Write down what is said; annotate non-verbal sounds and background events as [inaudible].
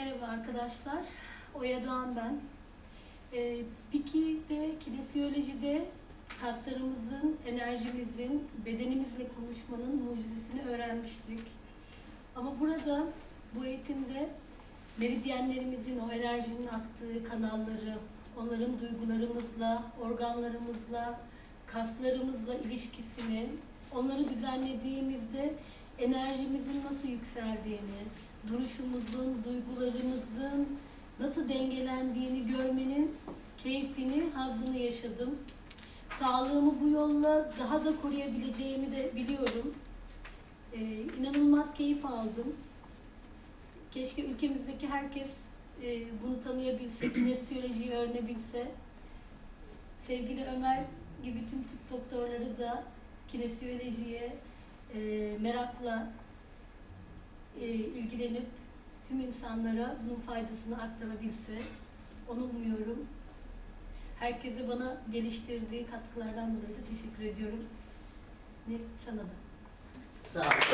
Merhaba arkadaşlar. Oya Doğan ben. Ee, Piki'de, kinesiyolojide kaslarımızın, enerjimizin, bedenimizle konuşmanın mucizesini öğrenmiştik. Ama burada, bu eğitimde meridyenlerimizin, o enerjinin aktığı kanalları, onların duygularımızla, organlarımızla, kaslarımızla ilişkisini, onları düzenlediğimizde enerjimizin nasıl yükseldiğini, duruşumuzun, duygularımızın nasıl dengelendiğini görmenin keyfini, hazzını yaşadım. Sağlığımı bu yolla daha da koruyabileceğimi de biliyorum. Ee, inanılmaz keyif aldım. Keşke ülkemizdeki herkes e, bunu tanıyabilse, [clears throat] kinesiyolojiyi öğrenebilse. Sevgili Ömer gibi tüm tıp doktorları da kinesiyolojiye e, merakla e, ilgilenip tüm insanlara bunun faydasını aktarabilse. Onu umuyorum. Herkese bana geliştirdiği katkılardan dolayı da teşekkür ediyorum. Ne sana da. Sağ olun.